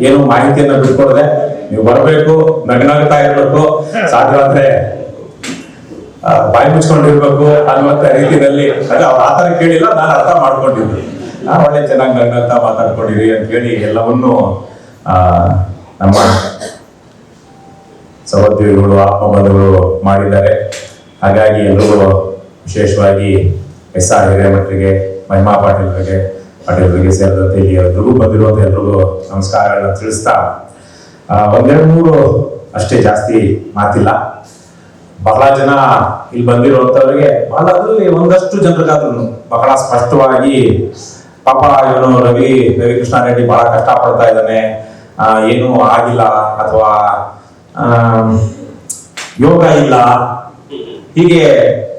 ಏನು ಮಾಹಿತಿಯನ್ನ ಬಿಟ್ಕೊಡದೆ ನೀವು ಬರಬೇಕು ನಗನಾಗ್ತಾ ಇರ್ಬೇಕು ಸಾಧ್ಯವಾದ್ರೆ ಆ, ಬಾಯಿ ಮುಚ್ಕೊಂಡಿರ್ಬೇಕು ಅನ್ನುವಂತ ರೀತಿಯಲ್ಲಿ. ಅದೇ ಅವ್ರು ಆತರ ಕೇಳಿಲ್ಲ ನಾನು ಅರ್ಥ ಮಾಡ್ಕೊಂಡಿದ್ದೆ. ಆ, ಒಳ್ಳೆ ಚೆನ್ನಾಗಿ ನಗ್ನಗ್ತ ಮಾತಾಡ್ಕೊಂಡಿರಿ ಅಂತ ಹೇಳಿ ಎಲ್ಲವನ್ನೂ ಆ, ನಮ್ಮ ಸಹೋದ್ಯೋಗಿಗಳು ಆತ್ಮಬಂಧುಗಳು ಮಾಡಿದ್ದಾರೆ. ಹಾಗಾಗಿ ಎಲ್ಲರೂ ವಿಶೇಷವಾಗಿ ಎಸ್ ಆರ್ ಹಿರೇಮಠರಿಗೆ ಮಹಿಮಾ ಪಾಟೀಲ್ರಿಗೆ ಪಾಟೀಲ್ರಿಗೆ ಸೇರಿದಂತೆ ಇಲ್ಲಿ ಎಲ್ರಿಗೂ ಬಂದಿರುವಂತ ಎಲ್ರಿಗೂ ನಮಸ್ಕಾರಗಳನ್ನ ತಿಳಿಸ್ತಾ ಒಂದೆರಡು ಮೂರು ಅಷ್ಟೇ ಜಾಸ್ತಿ ಮಾತಿಲ್ಲ. ಬಹಳ ಜನ ಇಲ್ಲಿ ಬಂದಿರುವಂತವರಿಗೆ ಬಹಳ ಅದರಲ್ಲಿ ಒಂದಷ್ಟು ಜನರಿಗಾದ್ರೂ ಬಹಳ ಸ್ಪಷ್ಟವಾಗಿ ಪಾಪ ಇವನು ರವಿ, ರವಿಕೃಷ್ಣ ರೆಡ್ಡಿ ಬಹಳ ಕಷ್ಟ ಪಡ್ತಾ ಇದ್ದಾನೆ ಏನೂ ಆಗಿಲ್ಲ ಅಥವಾ ಯೋಗ ಇಲ್ಲ. ಹೀಗೆ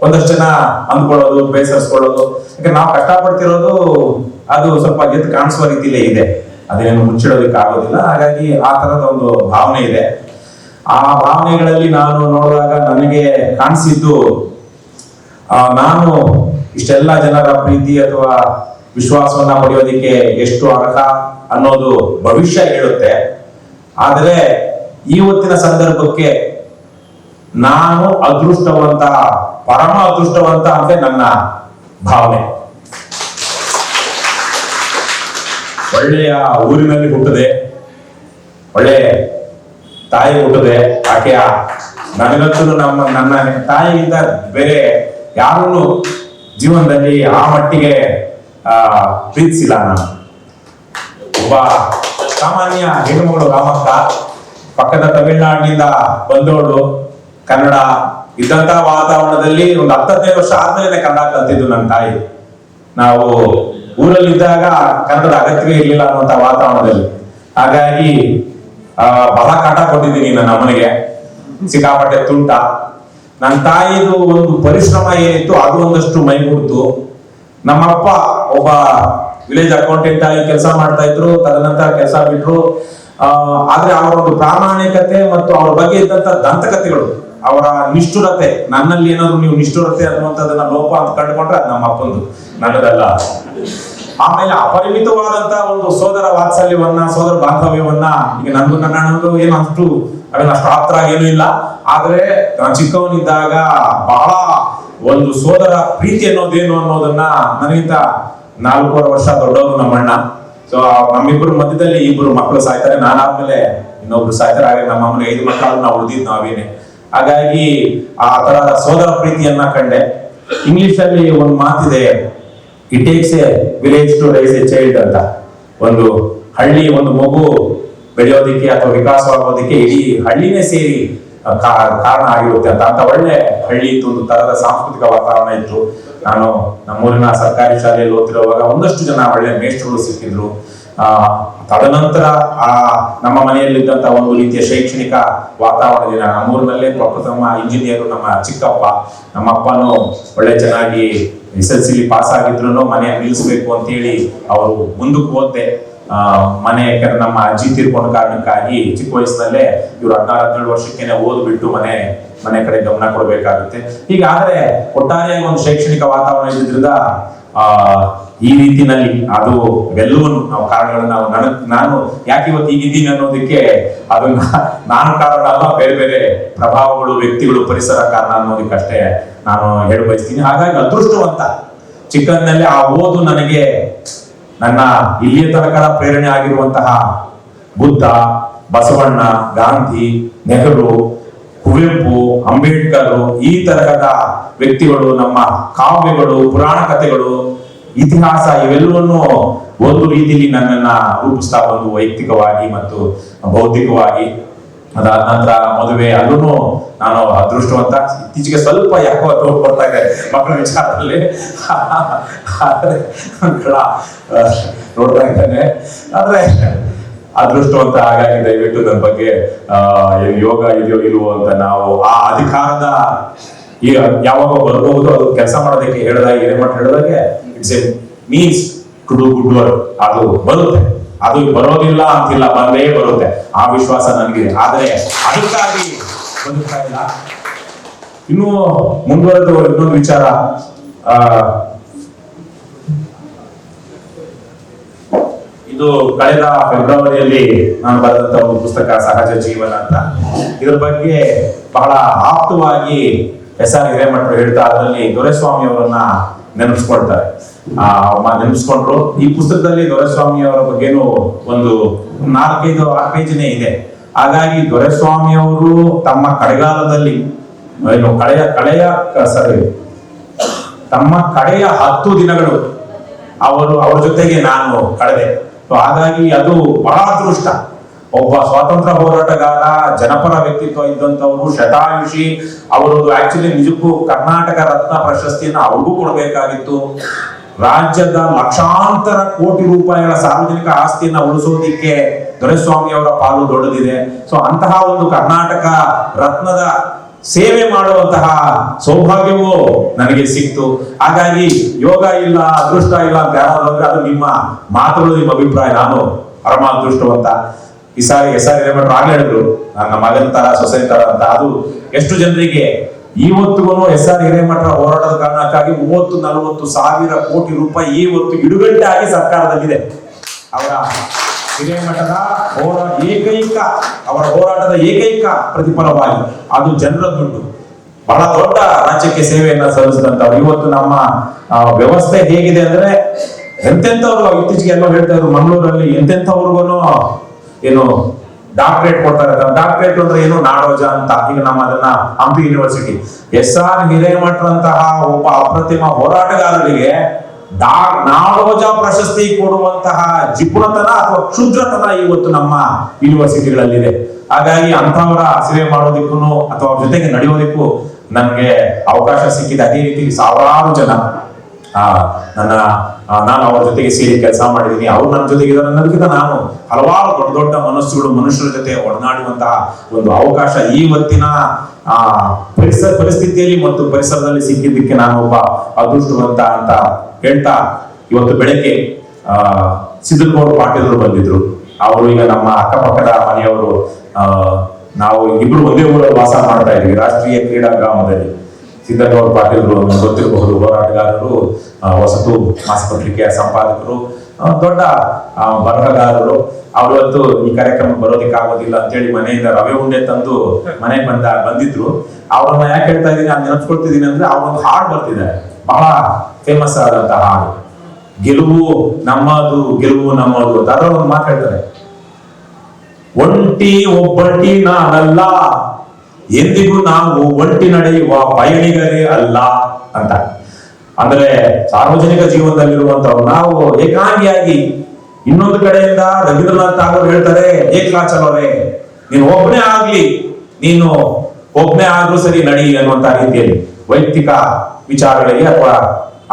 ಒಂದಷ್ಟು ಜನ ಅಂದ್ಕೊಳ್ಳೋದು ಬೇಸರಿಸ್ಕೊಳ್ಳೋದು. ಯಾಕೆ ನಾವು ಕಷ್ಟಪಡ್ತಿರೋದು ಅದು ಸ್ವಲ್ಪ ಗೆದ್ದು ಕಾಣಿಸುವ ರೀತಿಲೇ ಇದೆ. ಅದೇನು ಮುಚ್ಚಿಡೋದಕ್ಕೆ ಆಗೋದಿಲ್ಲ. ಹಾಗಾಗಿ ಆ ತರದ ಒಂದು ಭಾವನೆ ಇದೆ. ಆ ಭಾವನೆಗಳಲ್ಲಿ ನಾನು ನೋಡಿದಾಗ ನನಗೆ ಕಾಣಿಸಿದ್ದು ಆ, ನಾನು ಇಷ್ಟೆಲ್ಲ ಜನರ ಪ್ರೀತಿ ಅಥವಾ ವಿಶ್ವಾಸವನ್ನ ಪಡೆಯೋದಿಕ್ಕೆ ಎಷ್ಟು ಅರ್ಹ ಅನ್ನೋದು ಭವಿಷ್ಯ ಹೇಳುತ್ತೆ. ಆದರೆ ಇವತ್ತಿನ ಸಂದರ್ಭಕ್ಕೆ ನಾನು ಅದೃಷ್ಟವಂತ ಪರಮ ಅದೃಷ್ಟವಂತ ಅಂದ್ರೆ ನನ್ನ ಭಾವನೆ. ಒಳ್ಳೆಯ ಊರಿನಲ್ಲಿ ಹುಟ್ಟದೆ, ಒಳ್ಳೆ ತಾಯಿ ಹುಟ್ಟದೆ, ಆಕೆಯ ನನಗಂತೂ ನಮ್ಮ, ನನ್ನ ತಾಯಿಯಿಂದ ಬೇರೆ ಯಾರನ್ನು ಜೀವನದಲ್ಲಿ ಆ ಮಟ್ಟಿಗೆ, ಆ, ಪ್ರೀತಿಸಿಲ್ಲ ನಾನು. ಒಬ್ಬ ಸಾಮಾನ್ಯ ಹೆಣ್ಣುಮಗಳು ರಾಮಕ್ಕ ಪಕ್ಕದ ತಮಿಳುನಾಡಿನಿಂದ ಬಂದವಳು, ಕನ್ನಡ ಇದ್ದಂತ ವಾತಾವರಣದಲ್ಲಿ ಒಂದು ಹತ್ತದೈದು ವರ್ಷ ಆದ್ಮೇಲೆ ಕನ್ನಡ ಕಲ್ತಿದ್ದು ನನ್ನ ತಾಯಿ. ನಾವು ಊರಲ್ಲಿದ್ದಾಗ ಕನ್ನಡದ ಅಗತ್ಯವೇ ಇರಲಿಲ್ಲ ಅನ್ನುವಂತ ವಾತಾವರಣದಲ್ಲಿ. ಹಾಗಾಗಿ ಬಹಳ ಕಾಟ ಕೊಟ್ಟಿದ್ದೀನಿ ನನ್ನ ಅಮ್ಮನಿಗೆ. ಸಿಕ್ಕಾಪಟ್ಟೆ ತುಂಟ. ನನ್ನ ತಾಯಿದು ಒಂದು ಪರಿಶ್ರಮ ಏನಿತ್ತು, ಅದು ಒಂದಷ್ಟು ಮೈಗೂಡ್ತು ನಮ್ಮಪ್ಪ ಒಬ್ಬ ವಿಲೇಜ್ ಅಕೌಂಟೆಂಟ್ ಆಗಿ ಕೆಲಸ ಮಾಡ್ತಾ ಇದ್ರು, ತದನಂತರ ಕೆಲಸ ಬಿಟ್ರು. ಆದ್ರೆ ಅವರ ಒಂದು ಪ್ರಾಮಾಣಿಕತೆ ಮತ್ತು ಅವ್ರ ಬಗ್ಗೆ ಇದ್ದಂತ ದಂತಕಥೆಗಳು. ಅವರ ನಿಷ್ಠುರತೆ, ನನ್ನಲ್ಲಿ ಏನಾದ್ರು ನೀವು ನಿಷ್ಠುರತೆ ಅನ್ನುವಂಥದ್ದನ್ನ ಲೋಪ ಅಂತ ಕಂಡುಕೊಂಡ್ರೆ ಅದು ನಮ್ಮ ಅಪ್ಪಂದು. ನನ್ನದಲ್ಲ. ಆಮೇಲೆ ಅಪರಿಮಿತವಾದಂತ ಒಂದು ಸೋದರ ವಾತ್ಸಲ್ಯವನ್ನ, ಸೋದರ ಬಾಂಧವ್ಯವನ್ನ, ಈಗ ನನ್ಗೂ ನನ್ನ ಅಣ್ಣಂದು ಏನು ಅಷ್ಟು ಅವೇನು ಅಷ್ಟು ಹತ್ರ ಏನೂ ಇಲ್ಲ. ಆದ್ರೆ ಚಿಕ್ಕವನಿದ್ದಾಗ ಬಹಳ ಒಂದು ಸೋದರ ಪ್ರೀತಿ ಅನ್ನೋದೇನು ಅನ್ನೋದನ್ನ ನನಗಿಂತ ನಾಲ್ಕೂವರೆ ವರ್ಷ ದೊಡ್ಡವರು ನಮ್ಮಣ್ಣ. ಸೊ ನಮ್ಮಿಬ್ಬರು ಮಧ್ಯದಲ್ಲಿ ಇಬ್ರು ಮಕ್ಕಳು ಸಾಯ್ತಾರೆ. ನಾನಾದ್ಮೇಲೆ ಇನ್ನೊಬ್ರು ಸಾಯ್ತಾರೆ. ಹಾಗೆ ನಮ್ಮ ಅಮ್ಮನಿಗೆ ಐದು ಮಕ್ಕಳನ್ನ ಉಳಿದಿದ್ದು ನಾವೇನೆ. ಹಾಗಾಗಿ ಆ ತರ ಸೋದರ ಪ್ರೀತಿಯನ್ನ ಕಂಡೆ. ಇಂಗ್ಲಿಷ್ ಅಲ್ಲಿ ಒಂದು ಮಾತಿದೆ it takes a village to raise a child ಅಂತ. ಒಂದು ಹಳ್ಳಿ, ಒಂದು ಮಗು ಬೆಳೆಯೋದಿಕ್ಕೆ ಅಥವಾ ವಿಕಾಸವಾಗೋದಿಕ್ಕೆ ಇಡೀ ಹಳ್ಳಿನೇ ಸೇರಿ ಕಾರಣ ಆಗಿರುತ್ತೆ ಅಂತ. ಅಂತ ಒಳ್ಳೆ ಹಳ್ಳಿ ಇತ್ತು ಒಂದು ತರದ ಸಾಂಸ್ಕೃತಿಕ ವಾತಾವರಣ ಇತ್ತು. ನಾನು ನಮ್ಮೂರಿನ ಸರ್ಕಾರಿ ಶಾಲೆಯಲ್ಲಿ ಓದ್ತಿರುವಾಗ ಒಂದಷ್ಟು ಜನ ಒಳ್ಳೆ ಮೇಷ್ಟ್ರುಗಳು ಸಿಕ್ಕಿದ್ರು. ತದನಂತರ ಆ ನಮ್ಮ ಮನೆಯಲ್ಲಿದ್ದಂತಹ ಒಂದು ರೀತಿಯ ಶೈಕ್ಷಣಿಕ ವಾತಾವರಣದಿಂದ ನಮ್ಮೂರಿನಲ್ಲೇ ಪ್ರಪ್ರಥಮ ಇಂಜಿನಿಯರ್ ನಮ್ಮ ಚಿಕ್ಕಪ್ಪ ನಮ್ಮ ಅಪ್ಪನು ಒಳ್ಳೆ ಚೆನ್ನಾಗಿ ಎಸ್ ಎಲ್ ಸಿಲಿ ಪಾಸ್ ಆಗಿದ್ರು ಮನೆ ನಿಲ್ಲಿಸ್ಬೇಕು ಅಂತ ಹೇಳಿ ಅವರು ಮುಂದಕ್ಕೆ ಓದ್ದೆ ಆ, ಮನೆ ಯಾಕಂದ್ರೆ ನಮ್ಮ ಅಜ್ಜಿ ತೀರ್ಕೊಂಡ ಕಾರಣಕ್ಕಾಗಿ ಚಿಕ್ಕ ವಯಸ್ಸಿನಲ್ಲೇ ಇವ್ರು ಹದಿನಾರು ಹದಿನೇಳು ವರ್ಷಕ್ಕೇನೆ ಓದ್ಬಿಟ್ಟು ಮನೆ ಮನೆ ಕಡೆ ಗಮನ ಕೊಡಬೇಕಾಗುತ್ತೆ. ಹೀಗಾದ್ರೆ ಒಟ್ಟಾರೆಯಾಗಿ ಒಂದು ಶೈಕ್ಷಣಿಕ ವಾತಾವರಣ ಇದ್ದಿದ್ರಿಂದ ಆ ಈ ರೀತಿನಲ್ಲಿ ಅದು ಎಲ್ಲವನ್ನು ನಾವು ಕಾರಣಗಳನ್ನ ನಾವು ನನ ನಾನು ಯಾಕೆ ಇವತ್ತು ಹೀಗಿದ್ದೀನಿ ಅನ್ನೋದಕ್ಕೆ ಅದನ್ನ ನಾನು ಕಾರಣ ಅಲ್ಲ, ಬೇರೆ ಬೇರೆ ಪ್ರಭಾವಗಳು, ವ್ಯಕ್ತಿಗಳು, ಪರಿಸರ ಕಾರಣ ಅನ್ನೋದಕ್ಕಷ್ಟೇ ನಾನು ಹೇಳ ಬಯಸ್ತೀನಿ. ಹಾಗಾಗಿ ಅದೃಷ್ಟವಂತ ಚಿಕ್ಕಂದಿನಲ್ಲಿ ಆ ಓದು ನನಗೆ ನನ್ನ ಇಲ್ಲಿಯ ತನಕ ಪ್ರೇರಣೆ ಆಗಿರುವಂತಹ ಬುದ್ಧ, ಬಸವಣ್ಣ, ಗಾಂಧಿ, ನೆಹರು, ಕುವೆಂಪು, ಅಂಬೇಡ್ಕರ್ ಈ ತರಹದ ವ್ಯಕ್ತಿಗಳು, ನಮ್ಮ ಕಾವ್ಯಗಳು, ಪುರಾಣ ಕಥೆಗಳು, ಇತಿಹಾಸ ಇವೆಲ್ಲವನ್ನು ಒಂದು ರೀತಿಯಲ್ಲಿ ನನ್ನನ್ನ ರೂಪಿಸ್ತಾ ಬಂದು ವೈಯಕ್ತಿಕವಾಗಿ ಮತ್ತು ಬೌದ್ಧಿಕವಾಗಿ. ಅದಾದ ನಂತರ ಮದುವೆ ಅಲ್ಲೂ ನಾನು ಅದೃಷ್ಟವಂತ. ಇತ್ತೀಚೆಗೆ ಸ್ವಲ್ಪ ಯಾಕೋ ಡೌಟ್ ಬರ್ತಾ ಇದೆ ಮಕ್ಕಳ ವಿಚಾರದಲ್ಲಿ. ನೋಡ್ತಾ ಇದ್ದೇನೆ. ಆದ್ರೆ ಅದೃಷ್ಟವಂತ ಹಾಗಾಗಿ ದಯವಿಟ್ಟು ನನ್ನ ಬಗ್ಗೆ ಯೋಗ ಇದೆಯೋ ಇಲ್ವೋ ಅಂತ ನಾವು ಆ ಅಧಿಕಾರದ ಈಗ ಯಾವಾಗ ಬರಬಹುದು ಅದು ಕೆಲಸ ಮಾಡೋದಕ್ಕೆ ಹೇಳಿದಾಗ ಹಿರೇಮಠ ಹೇಳಿದಾಗೆ it's a means to do good work ಅದು ಬರುತ್ತೆ. ಅದು ಬರೋದಿಲ್ಲ ಅಂತಿಲ್ಲ, ಬಂದೇ ಬರುತ್ತೆ. ಆ ವಿಶ್ವಾಸ ನನಗಿದೆ. ಆದ್ರೆ ಅದಕ್ಕಾಗಿ ಬದುಕ್ತಾ ಇಲ್ಲ ಇನ್ನು ಮುಂದುವರೆದು ಇನ್ನೊಂದು ವಿಚಾರ. ಇದು ಕಳೆದ ಫೆಬ್ರವರಿಯಲ್ಲಿ ನಾನು ಬರೆದಂತ ಒಂದು ಪುಸ್ತಕ, ಸಹಜ ಜೀವನ ಅಂತ. ಇದ್ರ ಬಗ್ಗೆ ಬಹಳ ಆಪ್ತವಾಗಿ ಎಸ್ ಆರ್ ಹಿರೇಮಠರು ಹೇಳ್ತಾ ಅದರಲ್ಲಿ ದೊರೆಸ್ವಾಮಿ ಅವರನ್ನ ನೆನಪಿಸ್ಕೊಳ್ತಾರೆ. ಆ ನೆನಪಿಸ್ಕೊಂಡ್ರು. ಈ ಪುಸ್ತಕದಲ್ಲಿ ದೊರೆಸ್ವಾಮಿ ಅವರ ಬಗ್ಗೆನೂ ಒಂದು ನಾಲ್ಕೈದು, ಆರು ಪೇಜಿನೇ ಇದೆ. ಹಾಗಾಗಿ ದೊರೆಸ್ವಾಮಿ ಅವರು ತಮ್ಮ ಕಡೆಗಾಲದಲ್ಲಿ, ಏನು ಕಳೆಯ ಕಳೆಯ, ಸರಿ, ತಮ್ಮ ಕಡೆಯ ಹತ್ತು ದಿನಗಳು ಅವರು, ಅವ್ರ ಜೊತೆಗೆ ನಾನು ಕಳೆದೆ. ಹಾಗಾಗಿ ಅದು ಬಹಳ ಅದೃಷ್ಟ. ಒಬ್ಬ ಸ್ವಾತಂತ್ರ್ಯ ಹೋರಾಟಗಾರ, ಜನಪರ ವ್ಯಕ್ತಿತ್ವ ಇದ್ದಂಥವ್ರು, ಶತಾಯುಷಿ ಅವರು ಆಕ್ಚುಲಿ ನಿಜಕ್ಕೂ ಕರ್ನಾಟಕ ರತ್ನ ಪ್ರಶಸ್ತಿಯನ್ನು ಅವ್ರಿಗೂ ಕೊಡಬೇಕಾಗಿತ್ತು. ರಾಜ್ಯದ ಲಕ್ಷಾಂತರ ಕೋಟಿ ರೂಪಾಯಿಗಳ ಸಾರ್ವಜನಿಕ ಆಸ್ತಿಯನ್ನ ಉಳಿಸೋದಿಕ್ಕೆ ದೊರೆಸ್ವಾಮಿ ಅವರ ಪಾಲು ದೊಡ್ಡದಿದೆ. ಸೊ ಅಂತಹ ಒಂದು ಕರ್ನಾಟಕ ರತ್ನದ ಸೇವೆ ಮಾಡುವಂತಹ ಸೌಭಾಗ್ಯವೂ ನನಗೆ ಸಿಕ್ತು. ಹಾಗಾಗಿ ಯೋಗ ಇಲ್ಲ, ಅದೃಷ್ಟ ಇಲ್ಲ ಅಂತ ಯಾರಾದ್ರೂ ಅದು ನಿಮ್ಮ ಮಾತುಗಳು, ನಿಮ್ಮ ಅಭಿಪ್ರಾಯ. ನಾನು ಪರಮ ಅದೃಷ್ಟವಂತ ಈ ಸಾರಿ ಎಸ್ ಆರ್ ಹಿರೇಮಠರು ಆಗ್ಲೇ ಹೇಳಿದ್ರು, ನನ್ನ ಮಗನ ತರ, ಸೊಸೆ ತರ ಅಂತ. ಅದು ಎಷ್ಟು ಜನರಿಗೆ ಇವತ್ತಿಗೂ ಎಸ್ ಆರ್ ಹಿರೇಮಠ ಹೋರಾಟದ ಕಾರಣಕ್ಕಾಗಿ ಮೂವತ್ತು, ನಲವತ್ತು ಸಾವಿರ ಕೋಟಿ ರೂಪಾಯಿ ಇವತ್ತು ಇಡುಗಂಟೆ ಆಗಿ ಸರ್ಕಾರದಲ್ಲಿದೆ. ಅವರ ಹಿರೇಮಠದ ಹೋರಾಟ ಏಕೈಕ, ಅವರ ಹೋರಾಟದ ಏಕೈಕ ಪ್ರತಿಫಲವಾಗಿ ಅದು ಜನರ ದುಡ್ಡು. ಬಹಳ ದೊಡ್ಡ ರಾಜ್ಯಕ್ಕೆ ಸೇವೆಯನ್ನ ಸಲ್ಲಿಸಿದಂತವ್ರು ಇವತ್ತು ನಮ್ಮ ವ್ಯವಸ್ಥೆ ಹೇಗಿದೆ ಅಂದ್ರೆ ಎಂತೆಂಥವ್ರು ಇತ್ತೀಚೆಗೆ ಎಲ್ಲ ಹೇಳ್ತಾ ಇದ್ರು, ಮಂಗಳೂರಲ್ಲಿ ಎಂತೆಂಥವ್ರಿಗೂ ಏನು ಡಾಕ್ಟರೇಟ್ ಕೊಡ್ತಾರೆ ಡಾಕ್ಟರೇಟ್ ಅಂದ್ರೆ ಏನು? ನಾಡೋಜ ಅಂತ. ಈಗ ನಮ್ಮ ಅದನ್ನ ಹಂಪಿ ಯೂನಿವರ್ಸಿಟಿ ಎಸ್ ಆರ್ ಹಿರೇಮಠರಂತಹ ಒಬ್ಬ ಅಪ್ರತಿಮ ಹೋರಾಟಗಾರರಿಗೆ ಡಾ ನಾಡೋಜ ಪ್ರಶಸ್ತಿ ಕೊಡುವಂತಹ ಜಿಪುಣತನ ಅಥವಾ ಕ್ಷುದ್ರತನ ಇವತ್ತು ನಮ್ಮ ಯೂನಿವರ್ಸಿಟಿಗಳಲ್ಲಿದೆ ಹಾಗಾಗಿ ಅಂತವರ ಸೇವೆ ಮಾಡೋದಿಕ್ಕೂ ಅಥವಾ ಜೊತೆಗೆ ನಡೆಯೋದಿಕ್ಕೂ ನನಗೆ ಅವಕಾಶ ಸಿಕ್ಕಿದೆ. ಅದೇ ರೀತಿ ಸಾವಿರಾರು ಜನ ನನ್ನ ನಾನು ಅವ್ರ ಜೊತೆಗೆ ಸೇರಿ ಕೆಲಸ ಮಾಡಿದ್ದೀನಿ. ಅವ್ರು ನನ್ನ ಜೊತೆಗೆ ಇದ್ದಾರೆ ಅನ್ನೋದಕ್ಕಿಂತ ನಾನು ಹಲವಾರು ದೊಡ್ಡ ದೊಡ್ಡ ಮನಸ್ಸುಗಳು ಮನುಷ್ಯರ ಜೊತೆ ಒಡನಾಡುವಂತಹ ಒಂದು ಅವಕಾಶ ಇವತ್ತಿನ ಆ, ಪರಿಸರ ಪರಿಸ್ಥಿತಿಯಲ್ಲಿ ಮತ್ತು ಪರಿಸರದಲ್ಲಿ ಸಿಕ್ಕಿದ್ದಕ್ಕೆ ನಾನು ಒಬ್ಬ ಅದೃಷ್ಟವಂತ ಅಂತ ಹೇಳ್ತಾ ಇವತ್ತು ಬೆಳಗ್ಗೆ, ಆ, ಸಿದ್ದಗೌಡ ಪಾಟೀಲರು ಬಂದಿದ್ರು. ಅವರು ಈಗ ನಮ್ಮ ಅಕ್ಕಪಕ್ಕದ ಮನೆಯವರು ನಾವು ಇಬ್ರು ಒಂದೇ ಊರಲ್ಲಿ ವಾಸ ಮಾಡ್ತಾ ಇದ್ದೀವಿ, ರಾಷ್ಟ್ರೀಯ ಕ್ರೀಡಾ ಗ್ರಾಮದಲ್ಲಿ. ಸಿದ್ದಗೌಡ ಪಾಟೀಲ್ರು ಗೊತ್ತಿರಬಹುದು. ಹೋರಾಟಗಾರರು ಹೊಸತು ಮಾಸಪತ್ರಿಕೆಯ ಸಂಪಾದಕರು ದೊಡ್ಡ ಬರಹಗಾರರು. ಅವ್ರು ಇವತ್ತು ಈ ಕಾರ್ಯಕ್ರಮ ಬರೋದಕ್ಕೆ ಆಗೋದಿಲ್ಲ ಅಂತೇಳಿ ಮನೆಯಿಂದ ರವೆ ಉಂಡೆ ತಂದು ಮನೆಗೆ ಬಂದ, ಬಂದಿದ್ರು. ಅವ್ರನ್ನ ಯಾಕೆ ಹೇಳ್ತಾ ಇದ್ದೀನಿ, ನಾನು ನೆನಪಿಸ್ಕೊಳ್ತಿದ್ದೀನಿ ಅಂದ್ರೆ ಅವ್ರೊಂದು ಹಾಡು ಬರ್ತಿದ್ದಾರೆ. ಬಹಳ ಫೇಮಸ್ ಆದಂತ ಹಾಡು. ಗೆಲುವು ನಮ್ಮದು ಗೆಲುವು ನಮ್ಮದು ಅಂತ. ಒಂದು ಮಾತಾಡ್ತಾರೆ ಒಂಟಿ ಒಬ್ಬಂಟಿ ನಾನಲ್ಲ ಎಂದಿಗೂ ನಾವು ಒಂಟಿ ನಡೆಯುವ ಪಯಣಿಗರೇ ಅಲ್ಲ ಅಂತ. ಅಂದ್ರೆ ಸಾರ್ವಜನಿಕ ಜೀವನದಲ್ಲಿರುವಂತವ್ರು ನಾವು ಏಕಾಂಗಿಯಾಗಿ ಇನ್ನೊಂದು ಕಡೆಯಿಂದ ರವೀಂದ್ರನಾಥ್ ಟಾಗೋರ್ ಹೇಳ್ತಾರೆ ಏಕಲಾಚಲವೇ ನೀನು ಒಬ್ಬನೇ ಆಗ್ಲಿ, ನೀನು ಒಬ್ಬನೇ ಆದ್ರೂ ಸರಿ ನಡಿ ಅನ್ನುವಂತ ರೀತಿಯಲ್ಲಿ ವೈಯಕ್ತಿಕ ವಿಚಾರಗಳಿಗೆ ಅಥವಾ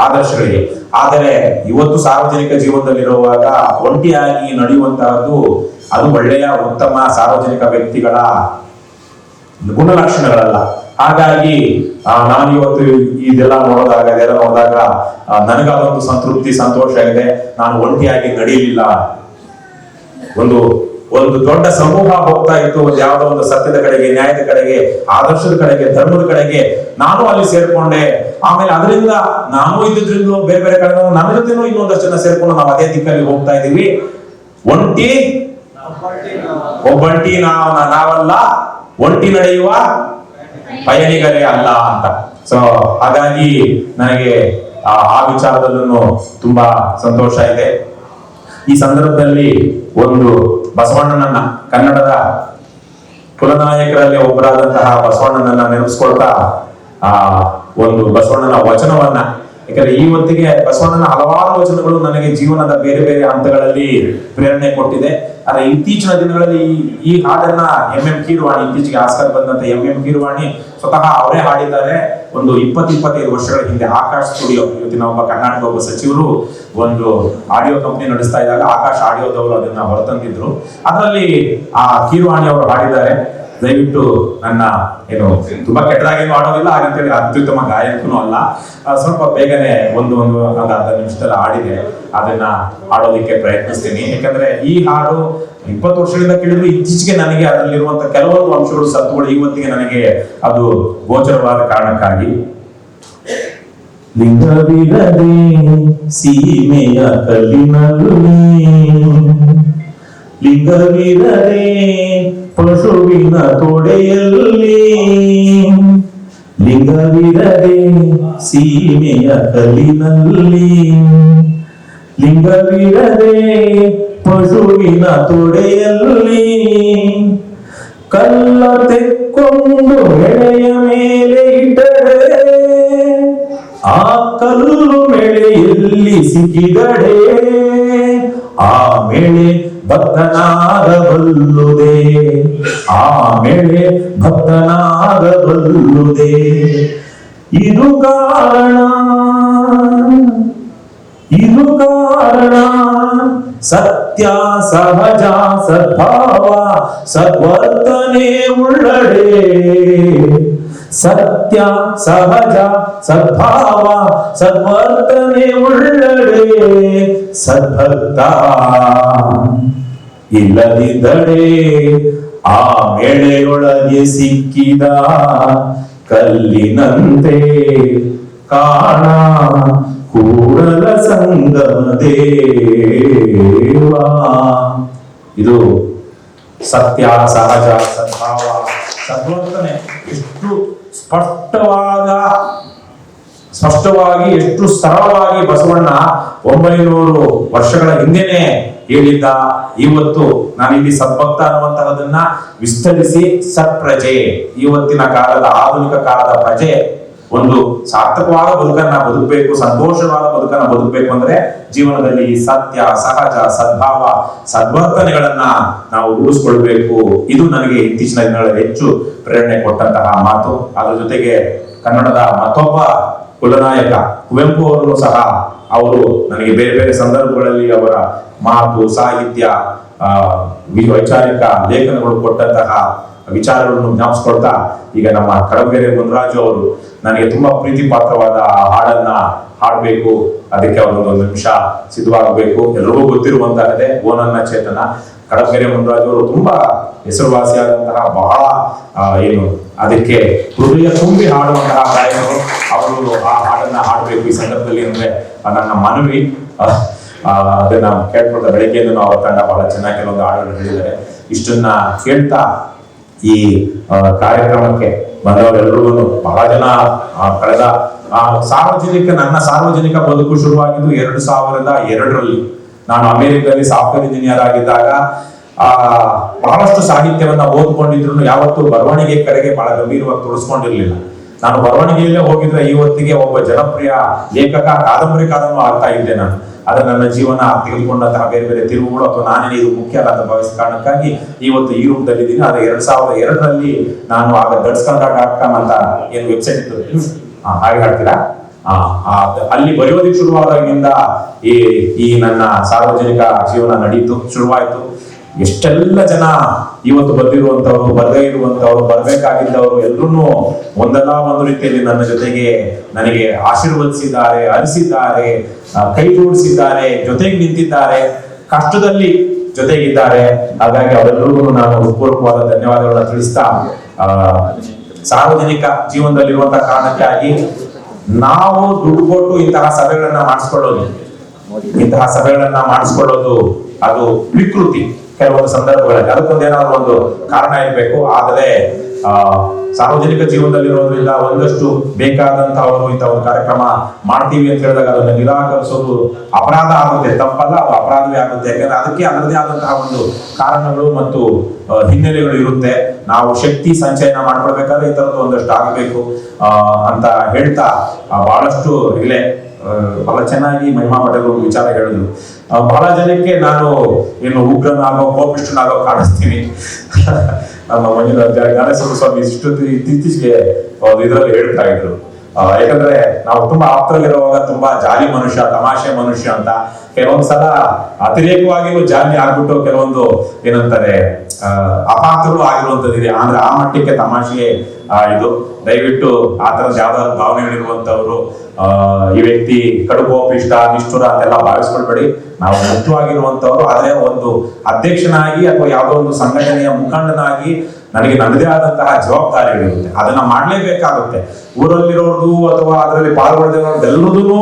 ಆದರ್ಶಗಳಿಗೆ. ಆದರೆ ಇವತ್ತು ಸಾರ್ವಜನಿಕ ಜೀವನದಲ್ಲಿರುವಾಗ ಒಂಟಿಯಾಗಿ ನಡೆಯುವಂತಹದ್ದು ಅದು ಒಳ್ಳೆಯ, ಉತ್ತಮ ಸಾರ್ವಜನಿಕ ವ್ಯಕ್ತಿಗಳ ಗುಣಲಕ್ಷಣಗಳಲ್ಲ. ಹಾಗಾಗಿ ನಾನು ಇವತ್ತು ಇದೆಲ್ಲ ನೋಡಿದಾಗ ಇದೆಲ್ಲ ನೋಡಿದಾಗ ನನಗಾದೊಂದು ಸಂತೃಪ್ತಿ, ಸಂತೋಷ ಇದೆ. ನಾನು ಒಂಟಿಯಾಗಿ ನಡೆಯಲಿಲ್ಲ. ಒಂದು ಒಂದು ದೊಡ್ಡ ಸಮೂಹ ಹೋಗ್ತಾ ಇತ್ತು. ಒಂದು ಯಾವುದೋ ಒಂದು ಸತ್ಯದ ಕಡೆಗೆ, ನ್ಯಾಯದ ಕಡೆಗೆ, ಆದರ್ಶದ ಕಡೆಗೆ, ಧರ್ಮದ ಕಡೆಗೆ ನಾನು ಅಲ್ಲಿ ಸೇರ್ಕೊಂಡೆ. ಆಮೇಲೆ ಅದರಿಂದ ನಾನು ಇದ್ದಿದ್ರಿಂದ ಬೇರೆ ಬೇರೆ ಕಡೆ ನನ್ನ ಜೊತೆನೂ ಇನ್ನೊಂದಷ್ಟು ಜನ ಸೇರ್ಕೊಂಡು ನಾವು ಅದೇ ದಿಕ್ಕಲ್ಲಿ ಹೋಗ್ತಾ ಇದೀವಿ ಒಂಟಿ, ಒಬ್ಬಂಟಿ ನಾವು. ನಾವಲ್ಲ. ಒಂಟಿ ನಡೆಯುವ ಪಯಣಿಗರೇ ಅಲ್ಲ ಅಂತ. ಸೊ ಹಾಗಾಗಿ ನನಗೆ ಆ ಆ ವಿಚಾರದಲ್ಲೂ ತುಂಬಾ ಸಂತೋಷ ಇದೆ. ಈ ಸಂದರ್ಭದಲ್ಲಿ ಒಂದು ಬಸವಣ್ಣನನ್ನ, ಕನ್ನಡದ ಕುಲನಾಯಕರಲ್ಲಿ ಒಬ್ಬರಾದಂತಹ ಬಸವಣ್ಣನನ್ನ ನೆನಪಿಸ್ಕೊಳ್ತಾ ಆ, ಒಂದು ಬಸವಣ್ಣನ ವಚನವನ್ನ ಯಾಕಂದ್ರೆ ಈ ಹೊತ್ತಿಗೆ ಬಸವಣ್ಣನ ಹಲವಾರು ವಚನಗಳು ನನಗೆ ಜೀವನದ ಬೇರೆ ಬೇರೆ ಹಂತಗಳಲ್ಲಿ ಪ್ರೇರಣೆ ಕೊಟ್ಟಿದೆ. ಆದ್ರೆ ಇತ್ತೀಚಿನ ದಿನಗಳಲ್ಲಿ ಈ- ಹಾಡನ್ನ ಎಂ ಎಂ ಕೀರ್ವಾಣಿ, ಇತ್ತೀಚೆಗೆ ಆಸ್ಕರ್ ಬಂದಂತ ಎಂ ಎಂ ಕೀರ್ವಾಣಿ ಸ್ವತಃ ಅವರೇ ಹಾಡಿದ್ದಾರೆ. ಒಂದು ಇಪ್ಪತ್ ಇಪ್ಪತ್ತೈದು ವರ್ಷಗಳ ಹಿಂದೆ ಆಕಾಶ್ ಸ್ಟುಡಿಯೋ ಇವತ್ತಿನ ಒಬ್ಬ ಕರ್ನಾಟಕ ಒಬ್ಬ ಸಚಿವರು ಒಂದು ಆಡಿಯೋ ಕಂಪನಿ ನಡೆಸ್ತಾ ಇದ್ದಾಗ ಆಕಾಶ್ ಆಡಿಯೋದವರು ಅದನ್ನ ಹೊರತಂದಿದ್ರು. ಅದರಲ್ಲಿ ಆ ಕೀರ್ವಾಣಿ ಅವರು ಹಾಡಿದ್ದಾರೆ. ದಯವಿಟ್ಟು ನನ್ನ ಏನು, ತುಂಬಾ ಕೆಟ್ಟದಾಗೇನು ಆಡೋದಿಲ್ಲ ಹಾಗಂತೇಳಿ ಅತ್ಯುತ್ತಮ ಗಾಯಕನೂ ಅಲ್ಲ. ಸ್ವಲ್ಪ ಬೇಗನೆ ಒಂದು ಒಂದು ಒಂದು ಅರ್ಧ ನಿಮಿಷದಲ್ಲಿ ಹಾಡಿದೆ. ಅದನ್ನ ಹಾಡೋದಕ್ಕೆ ಪ್ರಯತ್ನಿಸ್ತೀನಿ. ಯಾಕಂದ್ರೆ ಈ ಹಾಡು ಇಪ್ಪತ್ತು ವರ್ಷಗಳಿಂದ ಕೇಳಿದ್ರು, ಇತ್ತೀಚೆಗೆ ನನಗೆ ಅದರಲ್ಲಿರುವಂತ ಕೆಲವೊಂದು ಅಂಶಗಳು ಸತ್ತುಗಳು ಇವತ್ತಿಗೆ ನನಗೆ ಅದು ಗೋಚರವಾದ ಕಾರಣಕ್ಕಾಗಿ. ಲಿಂಗವಿರದೆ ಸೀಮೆಯ ಕಲ್ಲಿನಲ್ಲಿ ಲಿಂಗವಿರದೆ ಪಶುವಿನ ತೊಡೆಯಲ್ಲಿ ಲಿಂಗವಿರದೆ ಸೀಮೆಯ ಕಲ್ಲಿನಲ್ಲಿ ಲಿಂಗವಿರದೆ ಪಶುವಿನ ತೊಡೆಯಲ್ಲಿ ಕಲ್ಲ ತೆಕ್ಕೊಂಡು ಎಳೆಯ ಮೇಲೆ ಇಟ್ಟರೆ ಆ ಕಲ್ಲು ಮೆಳೆಯಲ್ಲಿ ಸಿಕ್ಕಿದಡೆ, ಆ ಮೆಳೆ ಭಕ್ತನಾಗಬಲ್ಲುದೆ. ಆಮೇಲೆ ಭಕ್ತನಾಗಬಲ್ಲುದೆ. ಇದು ಕಾರಣ. ಇದು ಕಾರಣ. ಸತ್ಯ, ಸಹಜ, ಸದ್ಭಾವ, ಸದ್ವರ್ತನೆ ಉಳ್ಳಡೆ. ಸತ್ಯ, ಸಹಜ, ಸದ್ಭಾವ, ಸದ್ವರ್ತನೆ ಉಳ್ಳಡೆ. ಸದ್ಭಕ್ತ. ಇಲ್ಲದಿದ್ದರೆ ಆ ಮೇಳೆಯೊಳಗೆ ಸಿಕ್ಕಿದ ಕಲ್ಲಿನಂತೆ ಕಾಣ ಕೂಡಲ ಸಂಗಮ ಇದು ಸತ್ಯ, ಸಹಜ, ಸದ್ಭಾವ, ಸದ್ವರ್ತನೆ. ಎಷ್ಟು ಸ್ಪಷ್ಟವಾದ, ಸ್ಪಷ್ಟವಾಗಿ, ಎಷ್ಟು ಸರಳವಾಗಿ ಬಸವಣ್ಣ ಒಂಬೈನೂರು ವರ್ಷಗಳ ಹಿಂದೆನೆ ಹೇಳಿದ್ದ, ಇವತ್ತು ನಾನು ಇಲ್ಲಿ ಸದ್ಭಕ್ತ ಅನ್ನುವಂತಹದನ್ನ ವಿಸ್ತರಿಸಿ ಸತ್ಪ್ರಜೆ. ಇವತ್ತಿನ ಕಾಲದ ಆಧುನಿಕ ಕಾಲದ ಪ್ರಜೆ, ಒಂದು ಸಾರ್ಥಕವಾದ ಬದುಕನ್ನ ಬದುಕಬೇಕು, ಸಂತೋಷವಾದ ಬದುಕನ್ನ ಬದುಕಬೇಕು ಅಂದ್ರೆ ಜೀವನದಲ್ಲಿ ಸತ್ಯ, ಸಹಜ, ಸದ್ಭಾವ, ಸದ್ವರ್ತನೆಗಳನ್ನ ನಾವು ರೂಢಿಸ್ಕೊಳ್ಬೇಕು ಇದು ನನಗೆ ಇತ್ತೀಚಿನ ದಿನಗಳಲ್ಲಿ ಹೆಚ್ಚು ಪ್ರೇರಣೆ ಕೊಟ್ಟಂತಹ ಮಾತು. ಅದರ ಜೊತೆಗೆ ಕನ್ನಡದ ಮತ್ತೊಬ್ಬ ಕುಲನಾಯಕ ಕುವೆಂಪು ಅವರು ಸಹ ಅವರು ನನಗೆ ಬೇರೆ ಬೇರೆ ಸಂದರ್ಭಗಳಲ್ಲಿ ಅವರ ಮಾತು, ಸಾಹಿತ್ಯ ವೈಚಾರಿಕ ಲೇಖನಗಳು ಕೊಟ್ಟಂತಹ ವಿಚಾರಗಳನ್ನು ಜ್ಞಾಪಿಸ್ಕೊಳ್ತಾ ಈಗ ನಮ್ಮ ಕಡಬಗೆರೆ ಮುನ್ರಾಜು ಅವರು ನನಗೆ ತುಂಬಾ ಪ್ರೀತಿ ಪಾತ್ರವಾದ ಹಾಡನ್ನ ಹಾಡಬೇಕು. ಅದಕ್ಕೆ ಅವರೊಂದು ನಿಮಿಷ ಸಿದ್ಧವಾಗಬೇಕು. ಎಲ್ರಿಗೂ ಗೊತ್ತಿರುವಂತಹದೇ ಓನನ್ನ ಚೇತನ. ಕಡಬಗೆರೆ ಮುಂದರಾಜವರು ತುಂಬಾ ಹೆಸರುವಾಸಿಯಾದಂತಹ ಬಹಳ ಏನು, ಅದಕ್ಕೆ ಹೃದಯ ತುಂಬಿ ಹಾಡುವಂತಹ ಗಾಯಕರು. ಅವರು ಆ ಹಾಡನ್ನ ಹಾಡಬೇಕು ಈ ಸಂದರ್ಭದಲ್ಲಿ ಅಂದ್ರೆ ನನ್ನ ಮನವಿ. ಅದನ್ನ ಕೇಳ್ಕೊಂಡ ಬೆಳಗ್ಗೆಯಿಂದ ಅವರ ತಂಡ ಬಹಳ ಚೆನ್ನಾಗಿ ಕೆಲವೊಂದು ಹಾಡುಗಳು ಹೇಳಿದ್ದಾರೆ. ಇಷ್ಟನ್ನ ಕೇಳ್ತಾ ಈ ಕಾರ್ಯಕ್ರಮಕ್ಕೆ ಬಂದವರೆಲ್ಲರಿಗೂ ಬಹಳ ಜನ ಕಳೆದ ಸಾರ್ವಜನಿಕ, ನನ್ನ ಸಾರ್ವಜನಿಕ ಬದುಕು ಶುರುವಾಗಿದ್ದು ಎರಡು ಸಾವಿರದ ಎರಡರಲ್ಲಿ. ನಾನು ಅಮೆರಿಕದಲ್ಲಿ ಸಾಫ್ಟ್ವೇರ್ ಇಂಜಿನಿಯರ್ ಆಗಿದ್ದಾಗ ಆ ಬಹಳಷ್ಟು ಸಾಹಿತ್ಯವನ್ನ ಓದ್ಕೊಂಡಿದ್ರು ಯಾವತ್ತೂ ಬರವಣಿಗೆ ಕಡೆಗೆ ಬಹಳ ಗಂಭೀರವಾಗಿ ತೊಡಸ್ಕೊಂಡಿರ್ಲಿಲ್ಲ ನಾನು ಬರವಣಿಗೆಯಲ್ಲೇ ಹೋಗಿದ್ರೆ ಇವತ್ತಿಗೆ ಒಬ್ಬ ಜನಪ್ರಿಯ ಲೇಖಕ ಕಾದಂಬರಿಕಾರನು ಆಗ್ತಾ ಇದ್ದೆ ನಾನು. ಅದು ನನ್ನ ಜೀವನ ತೆಗೆದುಕೊಂಡಂತಹ ಬೇರೆ ಬೇರೆ ತಿರುವುಗಳು ಅಥವಾ ನಾನೇ ಇದು ಮುಖ್ಯ ಅಲ್ಲ ಅಂತ ಭಾವಿಸಿದ ಕಾರಣಕ್ಕಾಗಿ ಇವತ್ತು ಈ ರೂಪದಲ್ಲಿ ಇದ್ದೀನಿ ಆದ್ರೆ ಎರಡ್ ಸಾವಿರದ ಎರಡರಲ್ಲಿ ನಾನು ಆಗ ದಡ್ಸ್ಕಂದ ಡಾಟ್ ಕಾಮ್ ಅಂತ ಏನು ವೆಬ್ಸೈಟ್ ಇತ್ತು. ಹಾಗೆ ಆ, ಅಲ್ಲಿ ಬರೆಯೋದಿಕ್ ಶುರುವಾದಾಗಿಂದ ಈ ಈ ನನ್ನ ಸಾರ್ವಜನಿಕ ಜೀವನ ನಡೀತು, ಶುರುವಾಯ್ತು. ಎಷ್ಟೆಲ್ಲ ಜನ ಇವತ್ತು ಬಂದಿರುವಂತವ್ರು ಬರದೇ ಇರುವಂತವ್ರು ಬರ್ಬೇಕಾಗಿದ್ದವರು ಎಲ್ಲರೂ ಒಂದಲ್ಲ ಒಂದು ರೀತಿಯಲ್ಲಿ ನನ್ನ ಜೊತೆಗೆ ನನಗೆ ಆಶೀರ್ವದಿಸಿದ್ದಾರೆ, ಅರಿಸಿದ್ದಾರೆ ಕೈ ಜೋಡಿಸಿದ್ದಾರೆ, ಜೊತೆಗೆ ನಿಂತಿದ್ದಾರೆ. ಕಷ್ಟದಲ್ಲಿ ಜೊತೆಗಿದ್ದಾರೆ. ಹಾಗಾಗಿ ಅವರೆಲ್ಲರಿಗೂ ನಾನು ಹೃತ್ಪೂರ್ವಕವಾದ ಧನ್ಯವಾದಗಳನ್ನ ತಿಳಿಸ್ತಾ ಸಾರ್ವಜನಿಕ ಜೀವನದಲ್ಲಿರುವಂತಹ ಕಾರಣಕ್ಕಾಗಿ ನಾವು ದುಡ್ಡು ಕೊಟ್ಟು ಇಂತಹ ಸಭೆಗಳನ್ನ ಮಾಡಿಸ್ಕೊಳ್ಳೋದು. ಇಂತಹ ಸಭೆಗಳನ್ನ ಮಾಡಿಸ್ಕೊಳ್ಳೋದು ಅದು ವಿಕೃತಿ. ಕೆಲವೊಂದು ಸಂದರ್ಭಗಳಲ್ಲಿ ಅದಕ್ಕೊಂದೇನಾದ್ರೂ ಒಂದು ಕಾರಣ ಇರಬೇಕು. ಆದರೆ, ಆ, ಸಾರ್ವಜನಿಕ ಜೀವನದಲ್ಲಿರೋದ್ರಿಂದ ಒಂದಷ್ಟು ಬೇಕಾದಂತಹವರು ಇಂತಹ ಒಂದು ಕಾರ್ಯಕ್ರಮ ಮಾಡ್ತೀವಿ ಅಂತ ಹೇಳಿದಾಗ ಅದನ್ನ ನಿರಾಕರಿಸೋದು ಅಪರಾಧ ಆಗುತ್ತೆ. ತಪ್ಪಲ್ಲ, ಅದು ಅಪರಾಧವೇ ಆಗುತ್ತೆ. ಯಾಕಂದ್ರೆ ಅದಕ್ಕೆ ಅದರದೇ ಆದಂತಹ ಒಂದು ಕಾರಣಗಳು ಮತ್ತು ಹಿನ್ನೆಲೆಗಳು ಇರುತ್ತೆ. ನಾವು ಶಕ್ತಿ ಸಂಚಯನ ಮಾಡ್ಕೊಳ್ಬೇಕಾದ್ರೆ ಈ ತರದ್ದು ಒಂದಷ್ಟು ಆಗಬೇಕು ಅಂತ ಹೇಳ್ತಾ ಬಹಳಷ್ಟು ಇಲ್ಲೇ ಆ, ಬಹಳ ಚೆನ್ನಾಗಿ ಮಹಿಮಾ ಪಟೇಲ್ ವಿಚಾರ ಹೇಳಿದ್ರು. ಬಹಳ ಜನಕ್ಕೆ ನಾನು ಏನು ಉಗ್ರನಾಗೋ ಕೋಪಿಷ್ಟನಾಗೋ ಕಾಣಿಸ್ತೀನಿ. ನಮ್ಮ ಮಂಜುನಾಥ ಜ್ಞಾನೇಶ್ವರ ಸ್ವಾಮಿ ಇಷ್ಟು ಇತ್ತೀಚೆಗೆ ಇದರಲ್ಲಿ ಹೇಳ್ತಾ ಇದ್ರು. ಯಾಕಂದ್ರೆ ನಾವು ತುಂಬಾ ಆಪ್ತರಲ್ಲಿರುವಾಗ ತುಂಬಾ ಜಾಲಿ ಮನುಷ್ಯ, ತಮಾಷೆ ಮನುಷ್ಯ ಅಂತ ಕೆಲವೊಂದ್ಸಲ ಅತಿರೇಕವಾಗಿಯೂ ಜಾಲಿ ಆಗ್ಬಿಟ್ಟು ಕೆಲವೊಂದು ಏನಂತಾರೆ ಅಪಾತ್ರರು ಆಗಿರುವಂತದ್ದಿದೆ ಅಂದ್ರೆ ಆ ಮಟ್ಟಕ್ಕೆ ತಮಾಷೆ ಇದು. ದಯವಿಟ್ಟು ಆ ತರದ ಯಾವ ಭಾವನೆಗಳಿರುವಂತವ್ರು ಈ ವ್ಯಕ್ತಿ ಕಡುಕೋಪಿಷ್ಟ ನಿಷ್ಠುರ ಅಂತೆಲ್ಲ ಭಾವಿಸ್ಕೊಳ್ಬೇಡಿ. ನಾವು ಮುಖ್ಯವಾಗಿರುವಂತವ್ರು ಆದ್ರೆ ಒಂದು ಅಧ್ಯಕ್ಷನಾಗಿ ಅಥವಾ ಯಾವುದೋ ಒಂದು ಸಂಘಟನೆಯ ಮುಖಂಡನಾಗಿ ನನಗೆ ನನ್ನದೇ ಆದಂತಹ ಜವಾಬ್ದಾರಿಗಳಿರುತ್ತೆ ಅದನ್ನ ಮಾಡಲೇಬೇಕಾಗುತ್ತೆ. ಊರಲ್ಲಿರೋದು ಅಥವಾ ಅದರಲ್ಲಿ ಪಾಲ್ಗೊಳ್ಳದಿರೋರ್ದು ಎಲ್ಲರದೂ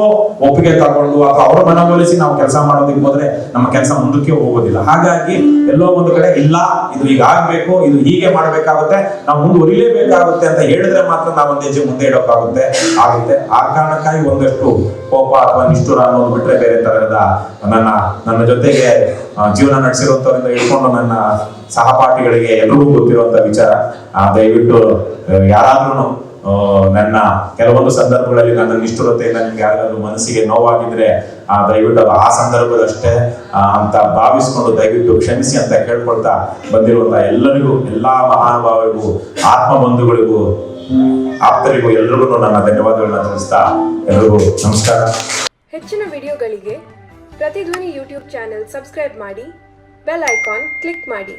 ಒಪ್ಪಿಗೆ ತಗೊಂಡು ಅಥವಾ ಅವರ ಮನವೊಲಿಸಿ ನಾವು ಕೆಲಸ ಮಾಡೋದಕ್ಕೆ ಹೋದ್ರೆ ನಮ್ಮ ಕೆಲಸ ಮುಂದಕ್ಕೆ ಹೋಗೋದಿಲ್ಲ. ಹಾಗಾಗಿ ಎಲ್ಲೋ ಒಂದು ಕಡೆ ಇಲ್ಲ, ಇದು ಈಗ ಆಗ್ಬೇಕು, ಇದು ಹೀಗೆ ಮಾಡಬೇಕಾಗುತ್ತೆ, ನಾವು ಮುಂದುವರಿಲೇಬೇಕಾಗುತ್ತೆ ಅಂತ ಹೇಳಿದ್ರೆ ಮಾತ್ರ ನಾವು ಒಂದು ಹೆಜ್ಜೆ ಮುಂದೆ ಇಡೋಕ್ಕಾಗುತ್ತೆ ಆಗುತ್ತೆ. ಆ ಕಾರಣಕ್ಕಾಗಿ ಒಂದಷ್ಟು ಕೋಪ ಅಥವಾ ನಿಷ್ಠುರ ಅನ್ನೋದು ಬಿಟ್ರೆ ಬೇರೆ ತರಹದ ನನ್ನ ನನ್ನ ಜೊತೆಗೆ ಜೀವನ ನಡೆಸಿರುವಂತವರಿಂದ ಹಿಡ್ಕೊಂಡು ನನ್ನ ಸಹಪಾಠಿಗಳಿಗೆ ಎಲ್ರಿಗೂ ಗೊತ್ತಿರುವಂತ ವಿಚಾರ. ದಯವಿಟ್ಟು ಯಾರಾದ್ರೂ ನನ್ನ ಕೆಲವೊಂದು ಸಂದರ್ಭಗಳಲ್ಲಿ ನನ್ನ ನಿಷ್ಠುರತೆಯಿಂದ ನಿಮ್ಗೆ ಯಾರಾದ್ರೂ ಮನಸ್ಸಿಗೆ ನೋವಾಗಿದ್ರೆ ಆ, ದಯವಿಟ್ಟು ಅದು ಆ ಸಂದರ್ಭದಷ್ಟೇ ಅಂತ ಭಾವಿಸ್ಕೊಂಡು ದಯವಿಟ್ಟು ಕ್ಷಮಿಸಿ ಅಂತ ಕೇಳ್ಕೊಳ್ತಾ ಬಂದಿರುವಂತ ಎಲ್ಲರಿಗೂ ಎಲ್ಲಾ ಮಹಾನುಭಾವರಿಗೂ ಆತ್ಮ ಬಂಧುಗಳಿಗೂ ಆಪ್ತರಿಗೂ ಎಲ್ರಿಗೂ ನನ್ನ ಧನ್ಯವಾದಗಳನ್ನ ತಿಳಿಸ್ತಾ ಎಲ್ರಿಗೂ ನಮಸ್ಕಾರ. ಹೆಚ್ಚಿನ ವಿಡಿಯೋಗಳಿಗೆ ಪ್ರತಿಧ್ವನಿ ಯೂಟ್ಯೂಬ್ ಚಾನೆಲ್ ಸಬ್ಸ್ಕ್ರೈಬ್ ಮಾಡಿ, ಬೆಲ್ ಐಕಾನ್ ಕ್ಲಿಕ್ ಮಾಡಿ.